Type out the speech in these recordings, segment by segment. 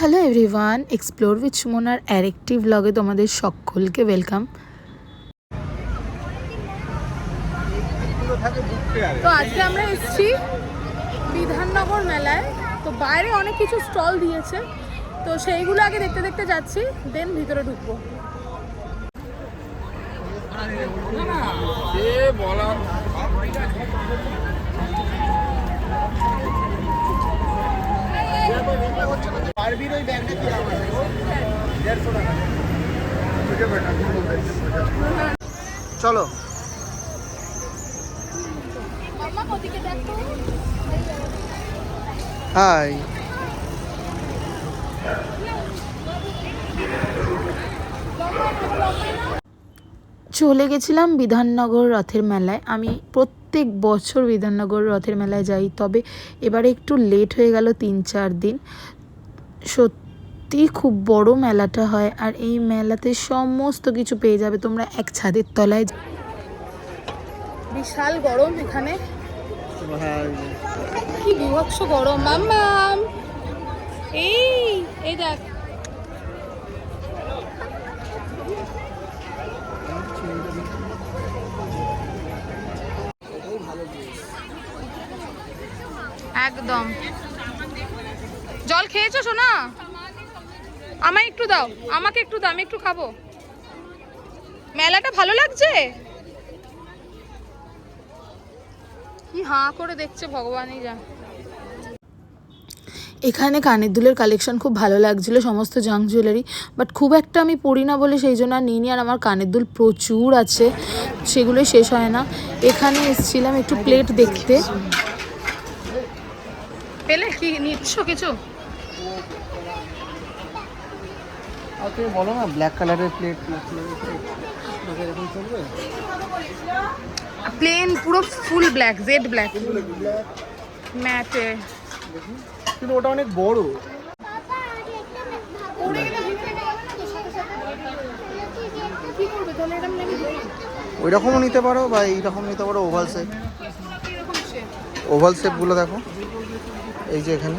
Hello everyone explore with সুমনার আরেকটি ব্লগে তোমাদের সকলকে ওয়েলকাম তো আজকে আমরা এসেছি বিধাননগর মেলায় তো বাইরে অনেক কিছু স্টল দিয়েছে তো সেইগুলো আগে দেখতে দেখতে যাচ্ছি দেন ভিতরে ঢুকবো চলো। হাই। চলে গেছিলাম বিধাননগর রথের মেলায়। আমি প্রত্যেক বছর বিধাননগর রথের মেলায় যাই তবে এবারে একটু লেট হয়ে গেল তিন চার দিন। সত্যি খুব বড় মেলাটা হয় আর এই মেলাতে সমস্ত কিছু পেয়ে যাবে তোমরা এক ছাদের তলায় বিশাল গরম এখানে। কি গরম এই এই দেখ। একদম। জল খেয়েছো সোনা? আমায় একটু দাও আমাকে একটু দাও আমি একটু খাব। মেলাটা ভালো লাগছে? কি হাঁ করে দেখছে ভগবানই জান এখানে কানের দুলের কালেকশন খুব ভালো লাগছিল সমস্ত জাঙ্ক জুয়েলারি বাট খুব একটা আমি পরি না বলে সেই জন্য আর নিইনি আর আমার কানের দুল প্রচুর আছে সেগুলোই শেষ হয় না। এখানে এসেছিলাম একটু প্লেট দেখতে। পেলে কি নিচ্ছ কিছু? আর তুমি বলো না ব্ল্যাক কালারের প্লেট এরকম চলবে? প্লেন পুরো ফুল ব্ল্যাক জেড ব্ল্যাক ম্যাটে কিন্তু ওটা অনেক বড়। ওই রকমও নিতে পারো বা এই রকম নিতে পারো ওভাল শেপ ওভাল শেপগুলো দেখো। এই যে এখানে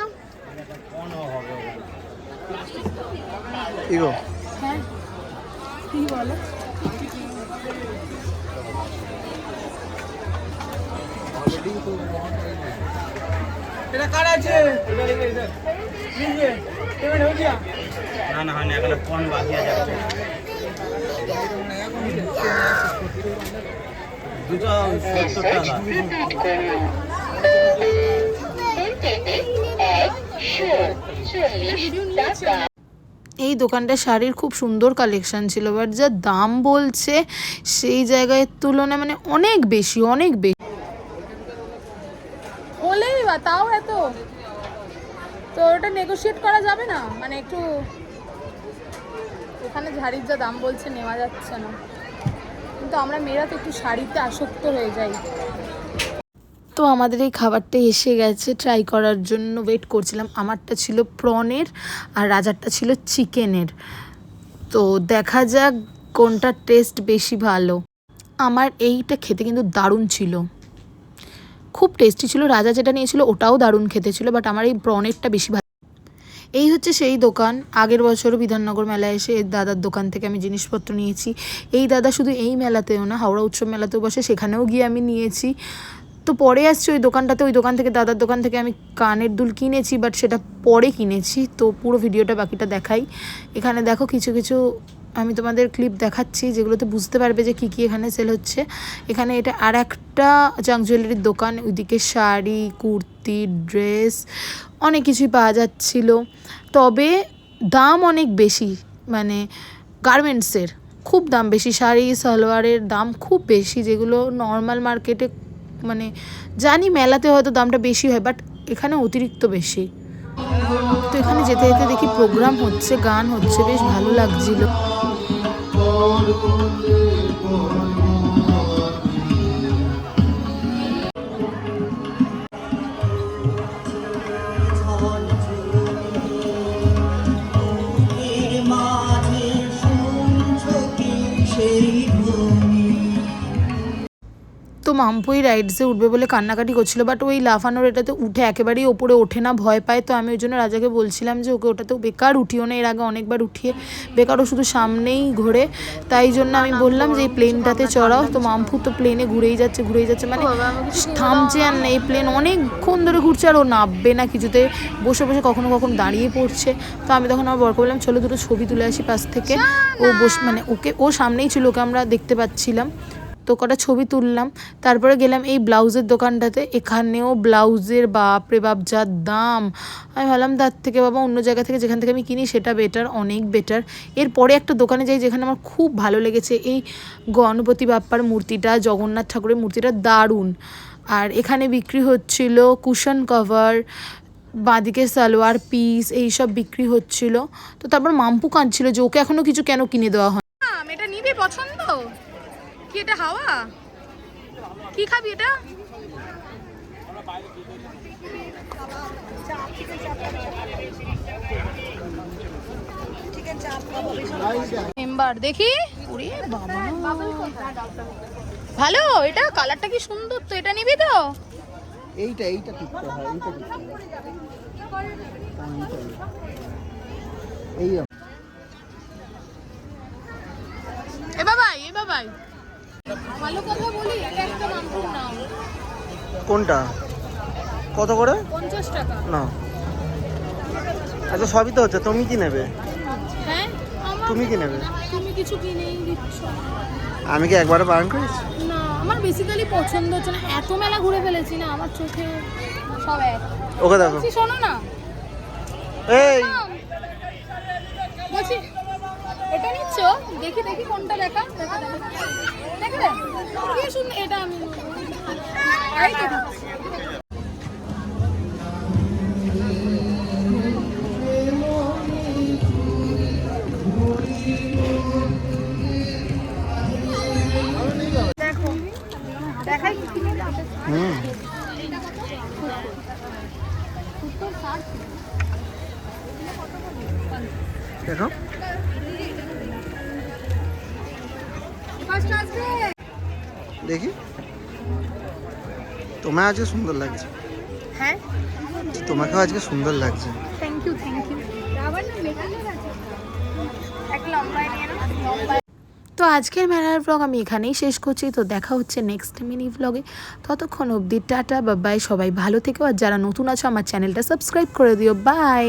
কি গো হ্যাঁ কি বলো এটা কার আছে না না হয় না এখনও কোন বাকি আছে দুটো সত্তর টাকা এই দোকানটা শাড়ির খুব সুন্দর কালেকশন ছিল বাট যা দাম বলছে সেই জায়গায় তুলনায় মানে অনেক বেশি অনেক বেশি। হলেই বা তাও এত? তো ওটা নেগোশিয়েট করা যাবে না? মানে একটু এখানে ঝাড়ির যা দাম বলছে নেওয়া যাচ্ছে না। কিন্তু আমরা মেয়েরা তো একটু শাড়িতে আসক্ত হয়ে যাই। তো আমাদের এই খাবারটা এসে গেছে ট্রাই করার জন্য ওয়েট করছিলাম। আমারটা ছিল প্রনের আর রাজারটা ছিল চিকেনের তো দেখা যাক কোনটার টেস্ট বেশি ভালো। আমার এইটা খেতে কিন্তু দারুণ ছিল। খুব টেস্টি ছিল, রাজা যেটা নিয়েছিল ওটাও দারুণ খেতে ছিল বাট আমার এই প্রনেরটা বেশি ভালো। এই হচ্ছে সেই দোকান। আগের বছরও বিধাননগর মেলায় এসে দাদার দোকান থেকে আমি জিনিসপত্র নিয়েছি। এই দাদা শুধু এই মেলাতেও না, হাওড়া উৎসব মেলাতেও বসে, সেখানেও গিয়ে আমি নিয়েছি। তো পরে আসছি ওই দোকানটাতে, ওই দোকান থেকে দাদার দোকান থেকে আমি কানের দুল কিনেছি বাট সেটা পরে কিনেছি। তো পুরো ভিডিওটা বাকিটা দেখাই। এখানে দেখো কিছু কিছু আমি তোমাদের ক্লিপ দেখাচ্ছি, যেগুলোতে বুঝতে পারবে যে কী কী এখানে সেল হচ্ছে। এখানে এটা আর একটা জাঙ্ক জুয়েলারির দোকান, ওইদিকে শাড়ি, কুর্তি ড্রেস অনেক কিছুই পাওয়া যাচ্ছিল। তবে দাম অনেক বেশি মানে গার্মেন্টসের খুব দাম বেশি। শাড়ি, সালোয়ারের দাম খুব বেশি, যেগুলো নর্মাল মার্কেটে মানে জানি মেলাতে হয়তো দামটা বেশি হয় বাট এখানে অতিরিক্ত বেশি। তো এখানে যেতে যেতে দেখি প্রোগ্রাম হচ্ছে, গান হচ্ছে, বেশ ভালো লাগছিল। মাম্পুই রাইডসে উঠবে বলে কান্নাকাটি করছিল বাট ওই লাফানোর এটাতে উঠে একেবারেই ওপরে ওঠে না, ভয় পায়। তো আমি ওই জন্য রাজাকে বলছিলাম যে, ওকে ওটাতেও বেকার উঠিও না, এর আগে অনেকবার উঠিয়ে বেকারও শুধু সামনেই ঘোরে। তাই জন্য আমি বললাম যে, এই প্লেনটাতে চড়াও। তো মাম্পু তো প্লেনে ঘুরেই যাচ্ছে ঘুরেই যাচ্ছে মানে থামছে আর না এই প্লেন অনেকক্ষণ ধরে ঘুরছে আর ও নামবে না কিছুতে, বসে বসে কখনো কখনো দাঁড়িয়ে পড়ছে। তো আমি তখন আমার বরকে বললাম চলো দুটো ছবি তুলে আসি পাশ থেকে। ও বস মানে ওকে, ও সামনেই ছিল, ওকে আমরা দেখতে পাচ্ছিলাম। তো কটা ছবি তুললাম। তারপরে গেলাম এই ব্লাউজের দোকানটাতে। এখানেও ব্লাউজের বাপ রে বাপ যা দাম। আমি ভাবলাম, তার থেকে বাবা অন্য জায়গা থেকে যেখান থেকে আমি কিনি, সেটা বেটার অনেক বেটার এরপরে একটা দোকানে যাই যেখানে আমার খুব ভালো লেগেছে। এই গণপতি বাপ্পার মূর্তিটা, জগন্নাথ ঠাকুরের মূর্তিটা দারুণ। আর এখানে বিক্রি হচ্ছিল কুশন কভার, বাঁদিকে সালোয়ার পিস এইসব বিক্রি হচ্ছিল। তো তারপর মাম্পু কাঁদছিল যে, ওকে এখনও কিছু কেন কিনে দেওয়া হয় এটা নিবি পছন্দ? কি এটা হাওয়া? কি খাবি এটা? মেম্বার দেখি। ভালো এটা কালারটা কি সুন্দর তো এটা নিবি তো? এইটা এইটা টিপতে হয় এইটা। এই এ বাবাই এ বাবাই। ভালো কথা বলি এটা একটা মামপুর নাম। কোনটা? কত করে? পঞ্চাশ টাকা। না। আচ্ছা সবই তো হচ্ছে তুমি কি নেবে? হ্যাঁ তুমি কি নেবে? তুমি কিছু কিনেই দিচ্ছ। আমি কি একবারে বারণ করেছি? না আমার বেসিক্যালি পছন্দ হচ্ছে না। এত মেলা ঘুরে ফেলেছি না আমার চোখে সব এক। ওকে দেখো। শোনো না। এই! এটা নিচ্ছ? দেখি দেখি কোনটা দেখা দেখা কি শুন এটা আমি দেখাই। হুম দেখো। দেখি। তোমার আজকে সুন্দর লাগছে। হ্যাঁ। তোমাকেও আজকে সুন্দর লাগছে। থ্যাংক ইউ থ্যাংক ইউ তো আজকের মেলার ব্লগ আমি এখানেই শেষ করছি। তো দেখা হচ্ছে নেক্সট মিনি ব্লগে ততক্ষণ অবধি টাটা বা বাই সবাই ভালো থেকো। আর যারা নতুন আছো আমার চ্যানেলটা সাবস্ক্রাইব করে দিও। বাই